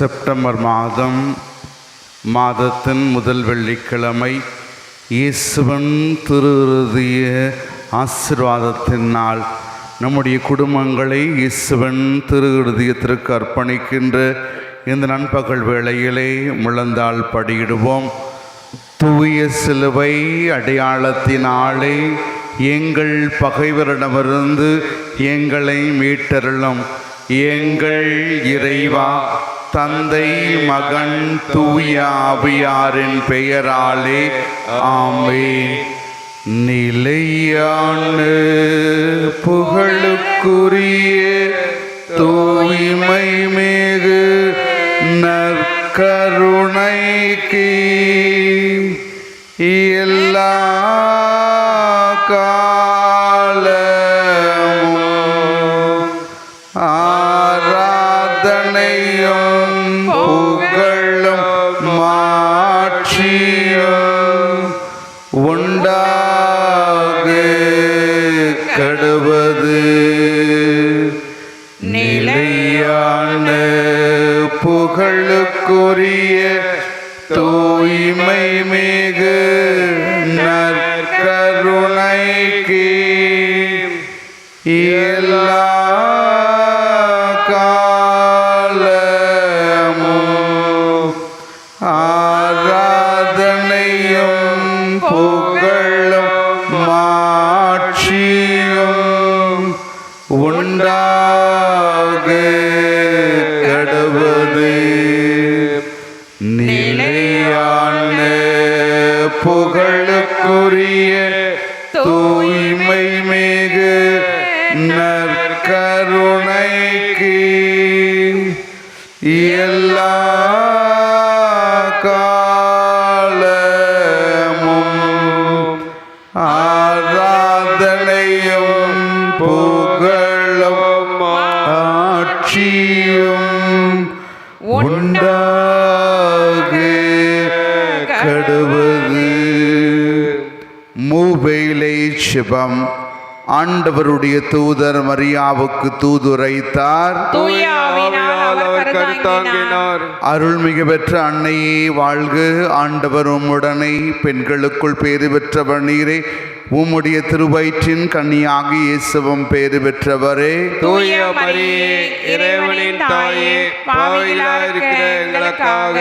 September மாதம் மாதத்தின் முதல் வெள்ளிக்கிழமை இயேசுவன் திருதிய ஆசிர்வாதத்தின் நாள். நம்முடைய குடும்பங்களை இயேசுவன் திருவிருதியத்திற்கு அர்ப்பணிக்கின்ற இந்த நண்பகல் வேளையிலே முழந்தால் படியிடுவோம். தூய சிலுவை அடையாளத்தினாலே எங்கள் பகைவரிடமிருந்து எங்களை மீட்டருளும். எங்கள் இறைவா தந்தை மகன் தூய ஆவியாரின் பெயராலே ஆமே நிலையான புகழுக்குரிய আসে தூய்மை மிகு நற்கருணைக்கு எல்லா காலமும் ஆராதனையும் புகழும் ஆட்சியும் உண்டாக. மூவேலை ஆண்டவருடைய தூதர் மரியாவுக்கு தூதுரைத்தார். தூய ஆவியினால் அவர் கருத்தாங்கினார். அருள்மிகு பெற்ற அன்னையே வாழ்க ஆண்டவர் உம்முடனே பெண்களுக்குள் பேறு பெற்றவர் நீரே. உம்முடைய திருவயிற்றின் கன்னியாக இயேசுவும் பேறு பெற்றவரே. தூய மரியே இறைவனின் தாயே பாவிகளாய் இருக்கிற எங்களுக்காக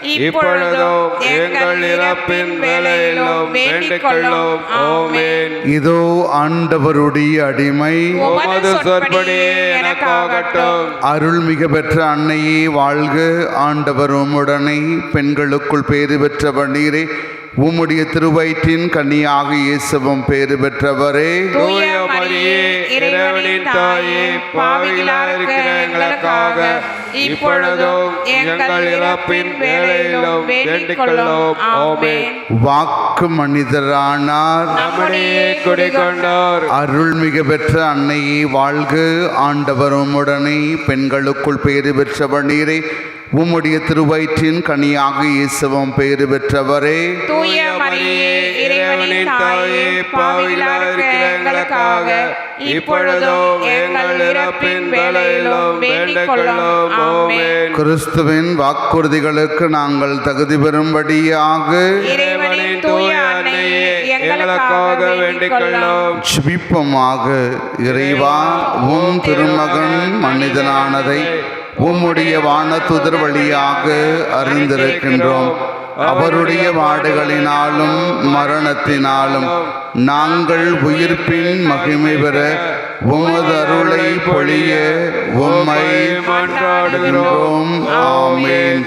இப்பொழுதும் எங்கள் இறப்பின் வேலையிலும் வேண்டிக் கொள்ளும் ஆமென். இதோ ஆண்டவருடைய அடிமை. உமது சொற்படியே எனக்காகட்டும். அருள்மிகு பெற்ற அன்னையே வாழ்க. ஆண்டவர் உம்முடனே பெண்களுக்குள் பேறு பெற்ற வண்ணீரே உம்முடைய திருவயிற்றின் கன்னியாக இயேசுவும் பேறு பெற்றவரே. இறைவனின் தாயே பாவிகளாய் இருக்கிற எங்களுக்காக இப்பொழுதும் எங்கள் இறப்பின் வேலையிலும் வேண்டிக் கொள்ளும் ஆமென். வாக்கு மனிதரானார். நம்முடைய குடிகொண்டார். அருள்மிகு பெற்ற அன்னையே வாழ்க. ஆண்டவர் உம்முடனே பெண்களுக்குள் பேறு பெற்றவர் நீரே. உம்முடைய திருவயிற்றின் கனியாக இயேசுவும் பேறு பெற்றவரே. தூய மரியே இறைவனின் தாயே எங்களுக்காக இப்பொழுதும் எங்கள் இறப்பின் வேலையிலும் வேண்டிக் கொள்ளும் ஆமென். கிறிஸ்துவின் வாக்குறுதிகளுக்கு நாங்கள் தகுதி பெறும்படியாக இறைவனின் தூய அன்னையே எங்களுக்காக வேண்டிக் கொள்ளும் ஜெபிப்போமாக இறைவா உம் திருமகன் மனிதனானதை உம்முடைய வானத்துதர் வழியாக அறிந்திருக்கின்றோம். அவருடைய வாடுகளினாலும் மரணத்தினாலும் நாங்கள் உயிர்ப்பின் மகிமை பெற உமது அருளை பொழிய உம்மை மன்றாடுகிறோம். ஆமேன்.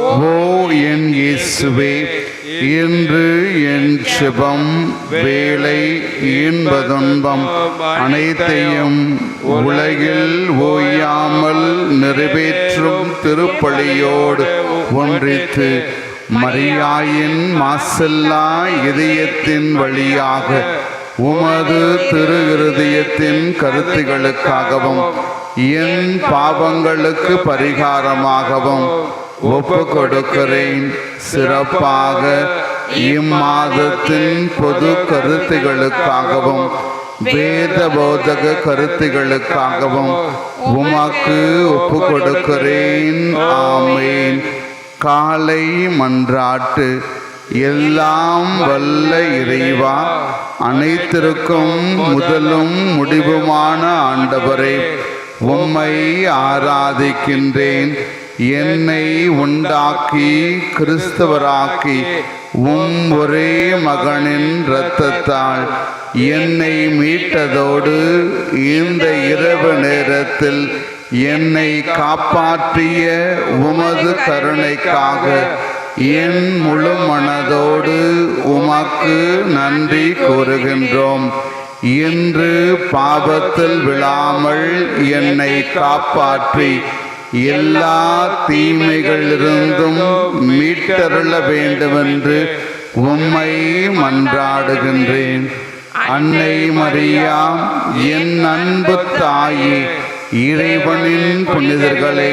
ஓ என் இயேசுவே இன்று என் செபம் வேலை இன்பதுன்பம் அனைத்தையும் உலகில் ஓயாமல் நிறைவேற்றும் திருப்பலியோடு ஒன்றித்து மரியாயின் மாசல்லா இதயத்தின் வழியாக உமது திரு இருதயத்தின் கருத்துகளுக்காகவும் என் பாவங்களுக்கு பரிகாரமாகவும் ஒப்பு கொடுக்கிறேன் சிறப்பாக இம்மாதத்தின் பொது கருத்துகளுக்காகவும் வேத போதக கருத்துகளுக்காகவும் உமக்கு ஒப்பு கொடுக்கிறேன் ஆமேன். காலை மன்றாட்டு. எல்லாம் வல்ல இறைவா அனைத்திற்கும் முதலும் முடிவுமான ஆண்டவரே உம்மை ஆராதிக்கின்றேன். என்னை உண்டாக்கி கிறிஸ்தவராக்கி உம் ஒரே மகனின் இரத்தத்தால் என்னை மீட்டதோடு இந்த இரவு நேரத்தில் என்னை காப்பாற்றிய உமது கருணைக்காக என் முழு மனதோடு உமக்கு நன்றி கூறுகின்றோம். இன்று பாவத்தில் விழாமல் என்னை காப்பாற்றி எல்லா தீமைகளிலிருந்தும் மீட்டருள வேண்டுமென்று உம்மை மன்றாடுகின்றேன். அன்னை மரியா என் அன்பு தாயே இறைவனின் புனிதர்களை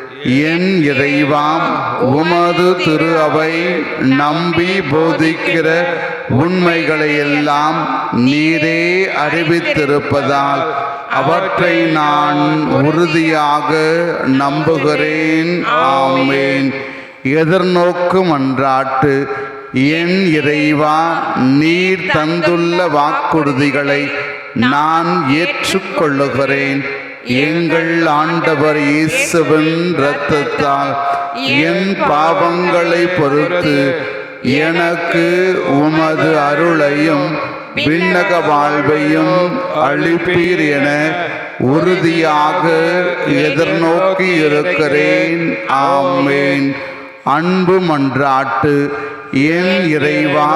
என் இறைவாம் உமது திரு அவை நம்பி போதிக்கிற உண்மைகளை எல்லாம் நீரே அறிவித்திருப்பதால் அவற்றை நான் உறுதியாக நம்புகிறேன். ஆமேன். எதிர்நோக்கு மன்றாட்டு என் இறைவா நீர் தந்துள்ள வாக்குறுதிகளை நான் ஏற்றுக்கொள்ளுகிறேன். எங்கள் ஆண்டவர் இயேசுவின் இரத்தத்தால் என் பாவங்களை பொறுத்து எனக்கு உமது அருளையும் விண்ணக வாழ்வையும் அளிப்பீர் என உறுதியாக எதிர்நோக்கி இருக்கிறேன். ஆமேன். அன்பு மன்றாட்டு என் இறைவா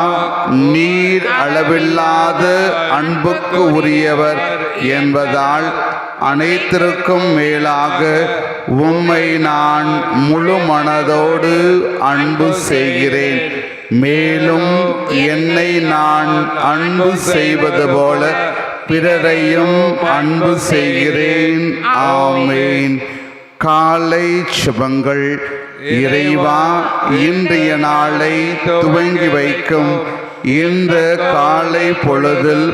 நீர் அளவில்லாத அன்புக்கு உரியவர் என்பதால் அனைத்திற்கும் மேலாக உம்மை நான் முழு மனதோடு அன்பு செய்கிறேன். மேலும் என்னை நான் அன்பு செய்வது போல பிறரையும் அன்பு செய்கிறேன். ஆமேன். காலை சுபங்கள். இறைவா இன்றைய நாளை துவங்கி வைக்கும். இந்த காலை பொழுதில்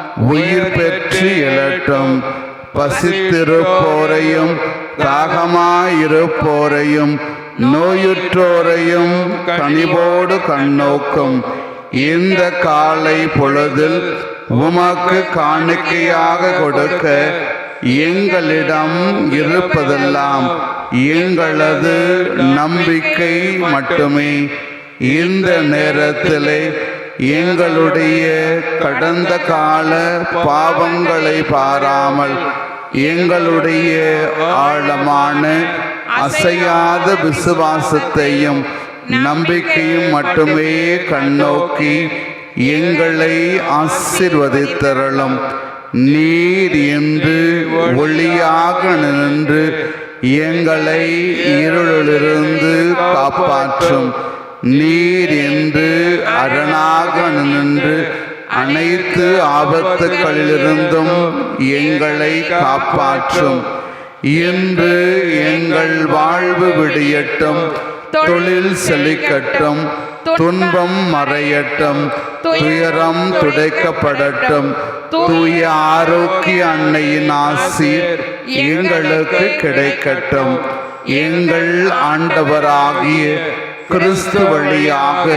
உயிர் பெற்று எழட்டும் பசித்திருப்போரையும் தாகமாயிருப்போரையும் நோயுற்றோரையும் கனிவோடு கண்ணோக்கும். இந்த காலை பொழுதில் உமக்கு காணிக்கையாக கொடுக்க எங்களிடம் இருப்பதெல்லாம் எங்களது நம்பிக்கை மட்டுமே. இந்த நேரத்திலே எங்களுடைய கடந்த கால பாவங்களை பாராமல் எங்களுடைய ஆழமான அசையாத விசுவாசத்தையும் நம்பிக்கையும் மட்டுமே கண்ணோக்கி எங்களை ஆசிர்வதித்தரலும். நீர் என்று ஒளியாக நின்று எங்களை இருளிலிருந்து காப்பாற்றும். நீர் என்று அரணாக நின்று அனைத்து ஆபத்துகளிலிருந்தும் எங்களை காப்பாற்றும். இன்று எங்கள் வாழ்வு விடியட்டும். தொழில் செழிக்கட்டும். துன்பம் மறையட்டும். துயரம் துடைக்கப்படட்டும். தூய ஆரோக்கிய அன்னையின் ஆசி எங்களுக்கு கிடைக்கட்டும். எங்கள் ஆண்டவராகிய கிறிஸ்து வழியாக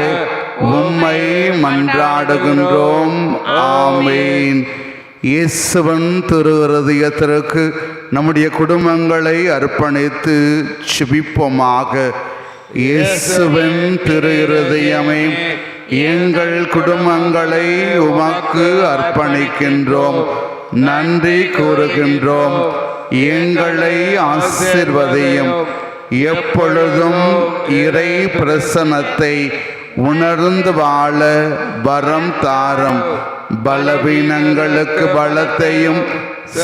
உம்மை மன்றாடுகின்றோம். ஆமேன். இயேசுவன் திருவிருதியத்திற்கு நம்முடைய குடும்பங்களை அர்ப்பணித்து செபிப்போமாக இயேசுவன் திரு இருதயமே எங்கள் குடும்பங்களை உமக்கு அர்ப்பணிக்கின்றோம். நன்றி கூறுகின்றோம். எங்களை ஆசிர்வதையும். எப்பொழுதும் இறை பிரசனத்தை உணர்ந்து வாழ வரம் தாரம். பலவீனங்களுக்கு பலத்தையும்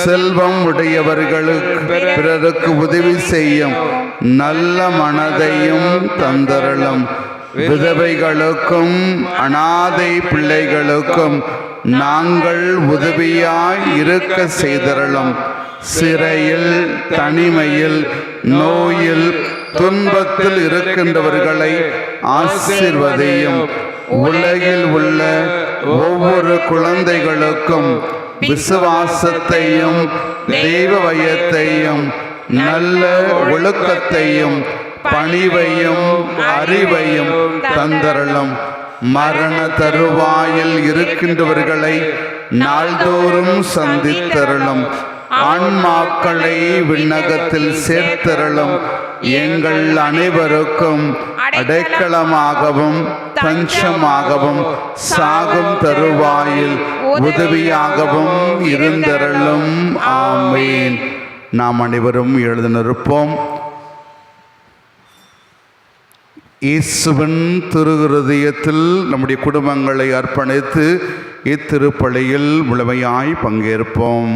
செல்வம் உடையவர்களுக்கு பிறருக்கு உதவி செய்யும் நல்ல மனதையும் தந்தரலும் விதவைகளுக்கும் அனாதை பிள்ளைகளுக்கும் நாங்கள் உதவியாய் இருக்க செய்தரலும் சிறையில் தனிமையில் நோயில் துன்பத்தில் இருக்கின்றவர்களை ஆசிர்வதையும். உலகில் உள்ள ஒவ்வொரு குழந்தைகளுக்கும் விசுவாசத்தையும் தெய்வ வயத்தையும் நல்ல ஒழுக்கத்தையும் பணிவையும் அறிவையும் தந்தரலும் மரண தருவாயில் இருக்கின்றவர்களை நாள்தோறும் சந்தித்தருளும். ஆன்மாக்களை விண்ணகத்தில் சேர்த்தருளும். எங்கள் அனைவருக்கும் அடைக்கலமாகவும் தஞ்சமாகவும் சாகும் தருவாயில் உதவியாகவும் இருந்தருளும். ஆமேன். நாம் அனைவரும் எழுத இயேசுவின் திருஹதயத்தில் நம்முடைய குடும்பங்களை அர்ப்பணித்து இத்திருப்பலியில் முழுமையாய் பங்கேற்போம்.